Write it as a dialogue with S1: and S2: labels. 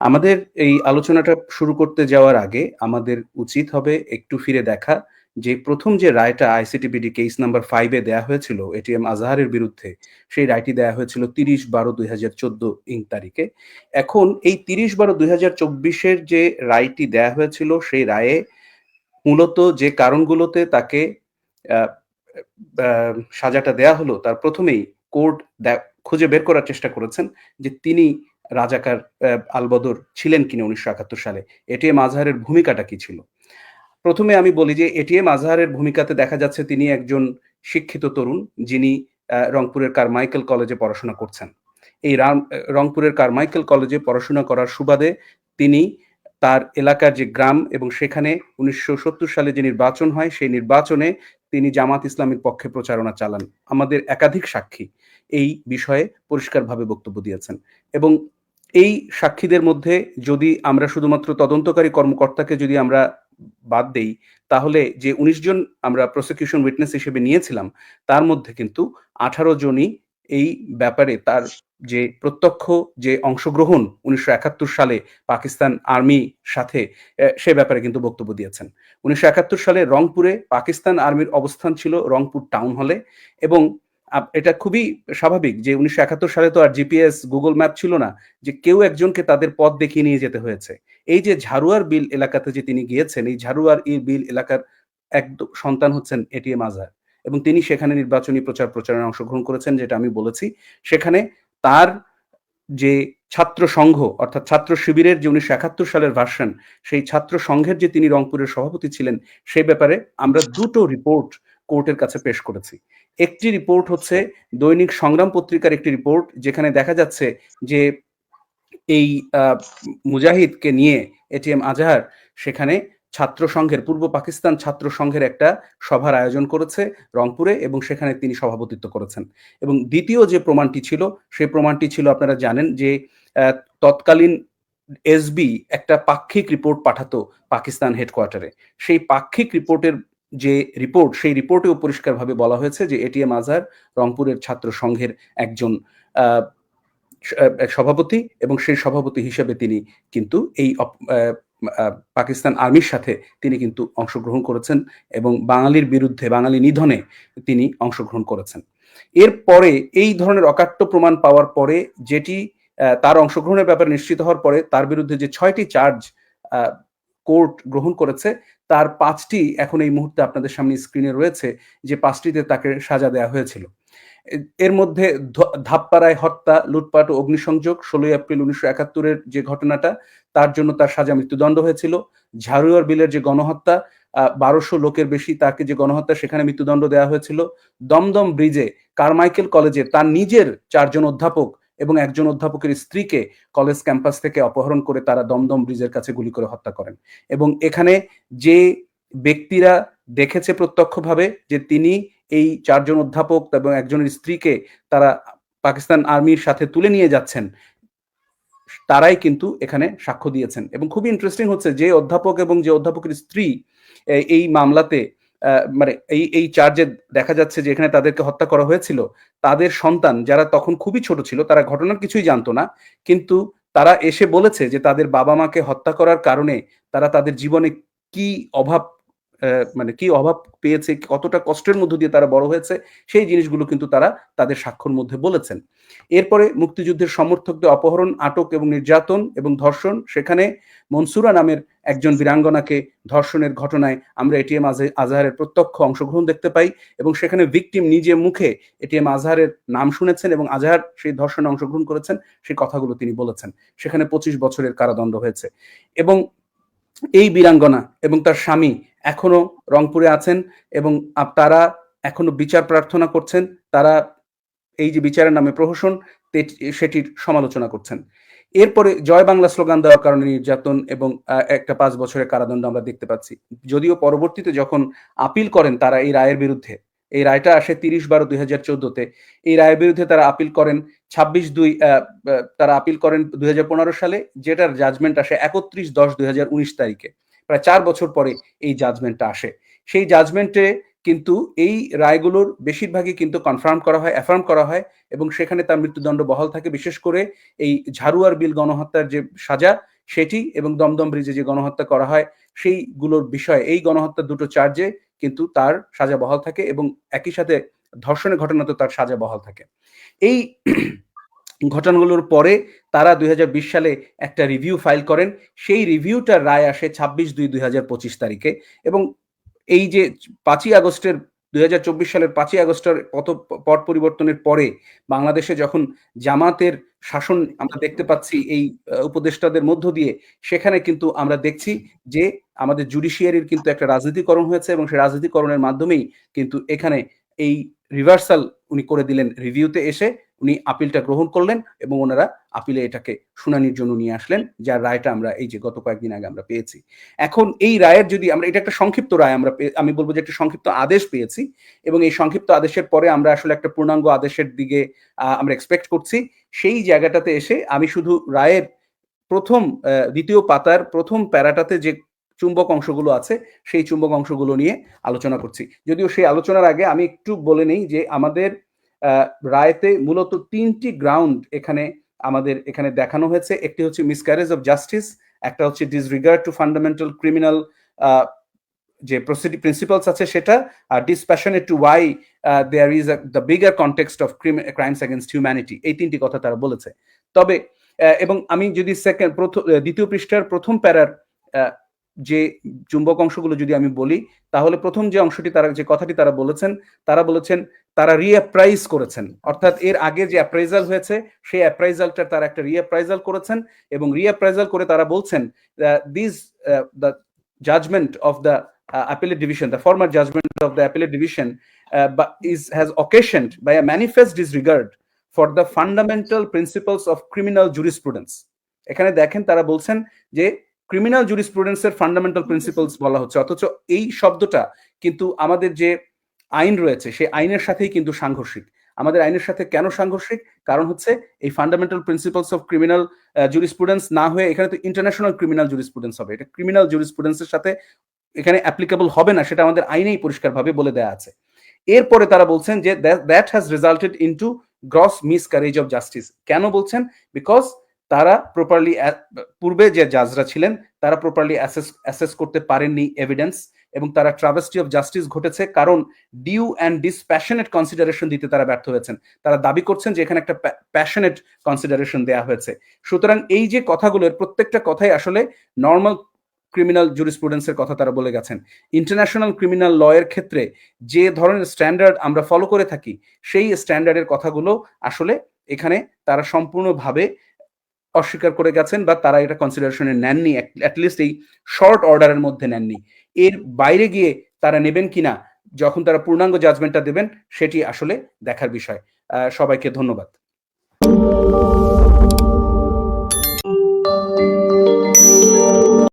S1: আমাদের এই আলোচনাটা শুরু করতে যাওয়ার আগে আমাদের উচিত হবে একটু ফিরে দেখা যে প্রথম যে রায়টা আইসিটিবিডি কেস নাম্বার ফাইভে দেয়া হয়েছিল এটিএম আজহারের বিরুদ্ধে, সেই রায়টি দেয়া হয়েছিল তিরিশ বারো দুই হাজার চোদ্দ ইং তারিখে। এখন এই তিরিশ বারো দুই হাজার চব্বিশের যে রায়টি দেয়া হয়েছিল, সেই রায়ে মূলত যে কারণগুলোতে তাকে সাজাটা দেয়া হলো, তার প্রথমেই কোর্ট খুঁজে বের করার চেষ্টা করেছেন যে তিনি রাজাকার আলবদর ছিলেন কিনা উনিশশো একাত্তর সালে? এটিএম আজহারের ভূমিকাটা কি ছিল? প্রথমে আমি বলি যে এটিএম আজহারের ভূমিকাতে দেখা যাচ্ছে তিনি একজন শিক্ষিত তরুণ যিনি রংপুরের কারমাইকেল কলেজে পড়াশোনা করছেন। এই রংপুরের কারমাইকেল কলেজে পড়াশোনা করার সুবাদে তিনি তার এলাকার যে গ্রাম এবং সেখানে উনিশশো সত্তর সালে যে নির্বাচন হয়, সেই নির্বাচনে তিনি জামাত ইসলামের পক্ষে প্রচারণা চালান। আমাদের একাধিক সাক্ষী এই বিষয়ে পরিষ্কারভাবে বক্তব্য দিয়েছেন। এবং এই সাক্ষীদের মধ্যে যদি আমরা শুধুমাত্র তদন্তকারী কর্মকর্তাকে যদি আমরা বাদ দেই, তাহলে যে উনিশ জন আমরা প্রসিকিউশন উইটনেস হিসেবে নিয়েছিলাম, তার মধ্যে কিন্তু আঠারো জনই এই ব্যাপারে তার যে প্রত্যক্ষ যে অংশগ্রহণ উনিশশো একাত্তর সালে পাকিস্তান আর্মি সাথে সে ব্যাপারে কিন্তু বক্তব্য দিয়েছেন। উনিশশো একাত্তর সালে রংপুরে পাকিস্তান আর্মির অবস্থান ছিল রংপুর টাউন হলে এবং এটা খুবই স্বাভাবিক যে উনিশশো একাত্তর সালে তো আর জিপিএস, গুগল ম্যাপ ছিল না, যে কেউ একজনকে তাদের পথ দেখিয়ে নিয়ে যেতে হয়েছে। এই যে ঝাড়ুয়ার বিল এলাকাতে যে তিনি গিয়েছেন, এই ঝাড়ুয়ার ই বিল এলাকার এক সন্তান হচ্ছেন এটিএম আজহার এবং তিনি সেখানে নির্বাচনী প্রচার প্রচারণে অংশগ্রহণ করেছেন, যেটা আমি বলেছি। সেখানে তার যে ছাত্র সংঘ, অর্থাৎ ছাত্র শিবিরের যে উনিশশো একাত্তর সালের ভার্সন, সেই ছাত্র সংঘের যে তিনি রংপুরের সভাপতি ছিলেন সেই ব্যাপারে আমরা দুটো রিপোর্ট কোর্টের কাছে পেশ করেছি। একটি রিপোর্ট হচ্ছে দৈনিক সংগ্রাম পত্রিকার একটি রিপোর্ট যেখানে দেখা যাচ্ছে যে এই মুজাহিদকে নিয়ে এটিএম আজহার সেখানে ছাত্র সংঘের, পূর্ব পাকিস্তান ছাত্র সংঘের একটা সভার আয়োজন করেছে রংপুরে এবং সেখানে তিনি সভাপতিত্ব করেছেন। এবং দ্বিতীয় যে প্রমাণটি ছিল, সেই প্রমাণটি ছিল আপনারা জানেন যে তৎকালীন এসবি একটা পাক্ষিক রিপোর্ট পাঠাতো পাকিস্তান হেডকোয়ার্টারে সেই পাক্ষিক রিপোর্টের যে রিপোর্ট সেই রিপোর্টেও পরিষ্কারভাবে বলা হয়েছে যে এটিএম আজহার রংপুরের ছাত্র সংঘের একজন সভাপতি এবং সেই সভাপতি হিসেবে তিনি কিন্তু এই পাকিস্তান আর্মির সাথে তিনি কিন্তু অংশগ্রহণ করেছেন এবং বাঙালির বিরুদ্ধে, বাঙালি নিধনে তিনি অংশগ্রহণ করেছেন। এরপরে এই ধরনের অকাট্য প্রমাণ পাওয়ার পরে যেটি তার অংশগ্রহণের ব্যাপারে নিশ্চিত হওয়ার পরে তার বিরুদ্ধে যে ছয়টি চার্জ কোর্ট গ্রহণ করেছে, তার পাঁচটি এখন এই মুহূর্তে আপনাদের সামনে স্ক্রিনে রয়েছে, যে পাঁচটিতে তাকে সাজা দেওয়া হয়েছিল। এর মধ্যে ধাপপাড়ায় হত্যা, লুটপাট ও অগ্নিসংযোগ, ষোলোই এপ্রিল উনিশশো একাত্তরের যে ঘটনাটা, তার জন্য তার সাজা মৃত্যুদণ্ড হয়েছিল। ঝাড়ুয়ার বিলের যে গণহত্যা বারোশো লোকের বেশি তাকে যে গণহত্যা, সেখানে মৃত্যুদণ্ড দেওয়া হয়েছিল। দমদম ব্রিজে কারমাইকেল কলেজে তার নিজের চারজন অধ্যাপক এবং একজন অধ্যাপকের স্ত্রীকে কলেজ ক্যাম্পাস থেকে অপহরণ করে তারা দমদম ব্রিজের কাছে গুলি করে হত্যা করেন। এবং এখানে যে ব্যক্তিরা দেখেছে প্রত্যক্ষভাবে যে তিনি এই চারজন অধ্যাপক এবং একজনের স্ত্রীকে তারা পাকিস্তান আর্মির সাথে তুলে নিয়ে যাচ্ছেন, তারাই কিন্তু এখানে সাক্ষ্য দিয়েছেন। এবং খুবই ইন্টারেস্টিং হচ্ছে যে অধ্যাপক এবং যে অধ্যাপকের স্ত্রী এই মামলাতে মানে এই এই চার্জে দেখা যাচ্ছে যে এখানে তাদেরকে হত্যা করা হয়েছিল, তাদের সন্তান যারা তখন খুবই ছোট ছিল, তারা ঘটনার কিছুই জানতো না, কিন্তু তারা এসে বলেছে যে তাদের বাবা মাকে হত্যা করার কারণে তারা তাদের জীবনে কি অভাব মানে কি অভাব পেয়েছে, কতটা কষ্টের মধ্য দিয়ে তারা বড় হয়েছে, সেই জিনিসগুলো কিন্তু তারা তাদের স্বাক্ষর মধ্যে বলেছেন। এরপরে মুক্তিযুদ্ধের সমর্থকদের অপহরণ, আটক এবং নির্যাতন এবং ধর্ষণ, সেখানে মনসুরা নামের একজন বীরাঙ্গনাকে ধর্ষণের ঘটনায় আমরা এটিএম আজহারের প্রত্যক্ষ অংশগ্রহণ দেখতে পাই এবং সেখানে ভিকটিম নিজে মুখে এটিএম আজহারের নাম শুনেছেন এবং আজহার সেই ধর্ষণে অংশগ্রহণ করেছেন, সেই কথাগুলো তিনি বলেছেন। সেখানে পঁচিশ বছরের কারাদণ্ড হয়েছে এবং এই বীরাঙ্গনা এবং তার স্বামী এখনও রংপুরে আছেন এবং তারা এখনও বিচার প্রার্থনা করছেন, তারা এই যে বিচারের নামে প্রহসন সেটির সমালোচনা করছেন। এরপরে জয় বাংলা স্লোগান দেওয়ার কারণে নির্যাতন এবং একটা পাঁচ বছরের কারাদণ্ড আমরা দেখতে পাচ্ছি। যদিও পরবর্তীতে যখন আপিল করেন তারা এই রায়ের বিরুদ্ধে এই রায়টা আসে তিরিশ বারো দুই হাজার চোদ্দতে। এই রায়ের বিরুদ্ধে তারা আপিল করেন ছাব্বিশ দুই তারা আপিল করেন দুই হাজার পনেরো সালে, যেটার জাজমেন্ট আসে একত্রিশ দশ দুই তারিখে। প্রায় চার বছর পরে এই জাজমেন্টটা আসে। সেই জাজমেন্টে কিন্তু এই রায়গুলোর বেশিরভাগই কিন্তু কনফার্ম করা হয় অ্যাফার্ম করা হয় এবং সেখানে তার মৃত্যুদণ্ড বহাল থাকে। বিশেষ করে এই ঝাড়ুয়ার বিল গণহত্যার যে সাজা, সেটি এবং দমদম ব্রিজে যে গণহত্যা করা হয়, সেইগুলোর বিষয়ে, এই গণহত্যার দুটো চার্জে কিন্তু তার সাজা বহাল থাকে এবং একই সাথে ধর্ষণের ঘটনাতে তার সাজা বহাল থাকে। এই ঘটনাগুলোর পরে তারা দুই হাজার বিশ সালে একটা রিভিউ ফাইল করেন। সেই রিভিউটার রায় আসে ছাব্বিশ দুই দুই তারিখে এবং এই যে পাঁচই আগস্টের দুই হাজার চব্বিশ সালের পাঁচই আগস্টের কত পট পরিবর্তনের পরে বাংলাদেশে যখন জামাতের শাসন আমরা দেখতে পাচ্ছি এই উপদেষ্টাদের মধ্য দিয়ে, সেখানে কিন্তু আমরা দেখছি যে আমাদের জুডিশিয়ারির কিন্তু একটা রাজনীতিকরণ হয়েছে এবং সেই রাজনীতিকরণের মাধ্যমেই কিন্তু এখানে এই রিভার্সাল উনি করে দিলেন রিভিউতে এসে। উনি আপিলটা গ্রহণ করলেন এবং ওনারা আপিলে এটাকে শুনানির জন্য নিয়ে আসলেন, যার রায়টা আমরা এই যে গত কয়েকদিন আগে আমরা পেয়েছি। এখন এই রায়ের যদি আমরা, এটা একটা সংক্ষিপ্ত রায়, আমরা আমি বলব যে একটা সংক্ষিপ্ত আদেশ পেয়েছি এবং এই সংক্ষিপ্ত আদেশের পরে আমরা আসলে একটা পূর্ণাঙ্গ আদেশের দিকে আমরা এক্সপেক্ট করছি। সেই জায়গাটাতে এসে আমি শুধু রায়ের প্রথম দ্বিতীয় পাতার প্রথম প্যারাটাতে যে চুম্বক অংশগুলো আছে, সেই চুম্বক অংশগুলো নিয়ে আলোচনা করছি। যদিও সেই আলোচনার আগে আমি একটু বলে নেই যে আমাদের রায়তে মূলত তিনটি গ্রাউন্ড এখানে আমাদের এখানে দেখানো হয়েছে। একটি হচ্ছে মিসক্যারেজ অফ জাস্টিস একটা হচ্ছে ডিসরিগার্ড টু ফান্ডামেন্টাল ক্রিমিনাল যে প্রসিডি প্রিন্সিপালস আছে সেটা, আর dispassionate to why there is the bigger context of crimes against humanity এই তিনটি কথা তারা বলেছে। তবে এবং আমি যদি সেকেন্ড প্রথম দ্বিতীয় পৃষ্ঠার প্রথম প্যারার যে চুম্বক অংশগুলো যদি আমি বলি তাহলে প্রথম যে অংশটি তারা যে কথাটি তারা বলেছেন তারা বলেছেন তারা রিঅ্যাপ্রাইজ করেছেন। অর্থাৎ এর আগে যে অ্যাপ্রাইজাল হয়েছে সেই অ্যাপ্রাইজালটা তারা একটা রিঅ্যাপ্রাইজাল করেছেন এবং রিঅ্যাপ্রাইজাল করে তারা বলছেন this the judgment of the division the former judgment of the appellate division uh, but is has occasioned by a manifest disregard for the fundamental principles of criminal jurisprudence. এখানে দেখেন তারা বলছেন যে ক্রিমিনাল জুরিসপ্রুডেন্সের ফান্ডামেন্টাল প্রিন্সিপালস বলা হচ্ছে। অথচ এই শব্দটা কিন্তু আমাদের যে আইন রয়েছে সেই আইনের সাথেই কিন্তু সাংঘর্ষিক। আমাদের আইনের সাথে কেন সাংঘর্ষিক? কারণ হচ্ছে এই fundamental principles of criminal jurisprudence না হয়ে এখানে তো ইন্টারন্যাশনাল ক্রিমিনাল জুরিসপ্রুডেন্স হবে। এটা ক্রিমিনাল জুরিসপ্রুডেন্সের সাথে এখানে অ্যাপ্লিকেবল হবে না সেটা আমাদের আইনেই পরিষ্কারভাবে বলে দেওয়া আছে। এরপরে তারা বলছেন যে that has resulted into gross miscarriage of justice কেন বলছেন? বিকজ তারা প্রপারলি পূর্বে যে জাজরা ছিলেন, তারা প্রপারলি অ্যাসেস করতে পারেননি এভিডেন্স এবং তারা ট্রাভেস্টি অফ জাস্টিস ঘটেছে কারণ ডিউ অ্যান্ড ডিসপ্যাশনেট কনসিডারেশন দিতে তারা ব্যর্থ হয়েছেন। তারা দাবি করছেন যে এখানে একটা প্যাশনেট কনসিডারেশন দেওয়া হয়েছে। সুতরাং এই যে কথাগুলোর প্রত্যেকটা কথাই আসলে নর্মাল ক্রিমিনাল জুরিসপ্রুডেন্সের কথা তারা বলে গেছেন। ইন্টারন্যাশনাল ক্রিমিনাল লয়ের ক্ষেত্রে যে ধরনের স্ট্যান্ডার্ড আমরা ফলো করে থাকি, সেই স্ট্যান্ডার্ডের কথাগুলো আসলে এখানে তারা সম্পূর্ণভাবে অস্বীকার করে গেছেন বা তারা এটা কনসিডারেশনে নেননি অ্যাটলিস্ট এই শর্ট অর্ডারের মধ্যে নেননি। এর বাইরে গিয়ে তারা নেবেন কিনা যখন তারা পূর্ণাঙ্গ জাজমেন্টটা দেবেন, সেটি আসলে দেখার বিষয়। সবাইকে ধন্যবাদ।